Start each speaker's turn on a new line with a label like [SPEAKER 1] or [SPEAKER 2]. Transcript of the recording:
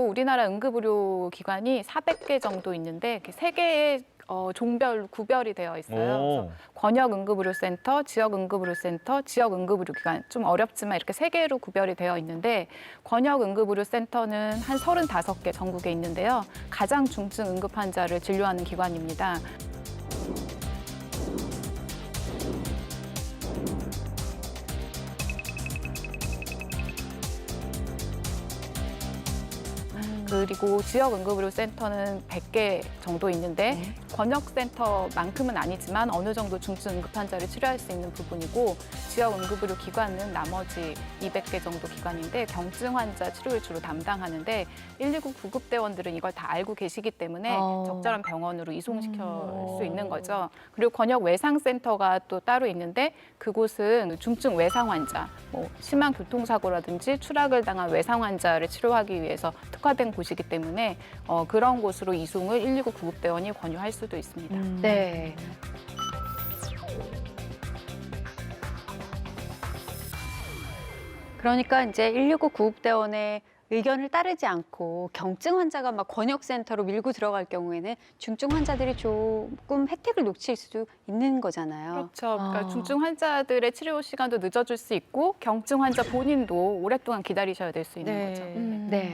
[SPEAKER 1] 우리나라 응급의료 기관이 400개 정도 있는데 이렇게 세 개의 어, 종별 구별이 되어 있어요. 권역 응급의료센터, 지역 응급의료센터, 지역 응급의료기관 좀 어렵지만 이렇게 세 개로 구별이 되어 있는데 권역 응급의료센터는 한 35개 전국에 있는데요. 가장 중증 응급 환자를 진료하는 기관입니다. 그리고 지역 응급의료센터는 100개 정도 있는데 권역센터만큼은 아니지만 어느 정도 중증 응급 환자를 치료할 수 있는 부분이고 지역 응급의료 기관은 나머지 200개 정도 기관인데 경증 환자 치료를 주로 담당하는데 119 구급대원들은 이걸 다 알고 계시기 때문에
[SPEAKER 2] 어.
[SPEAKER 1] 적절한 병원으로 이송시켜
[SPEAKER 2] 음.
[SPEAKER 1] 수 있는 거죠. 그리고 권역 외상센터가 또 따로 있는데 그곳은 중증 외상 환자, 뭐 심한 교통사고라든지 추락을 당한 외상 환자를 치료하기 위해서 특화된 곳이기 때문에 어, 그런 곳으로 이송을 119 구급대원이 권유할 수도 있습니다.
[SPEAKER 2] 네. 그러니까 이제 119 구급대원의 의견을 따르지 않고 경증 환자가 막 권역센터로 밀고 들어갈 경우에는 중증 환자들이 조금 혜택을 놓칠 수도 있는 거잖아요.
[SPEAKER 1] 그렇죠. 그러니까
[SPEAKER 2] 아.
[SPEAKER 1] 중증 환자들의 치료 시간도 늦어질 수 있고 경증 환자 본인도 오랫동안 기다리셔야 될 수 있는 거죠.
[SPEAKER 2] 네.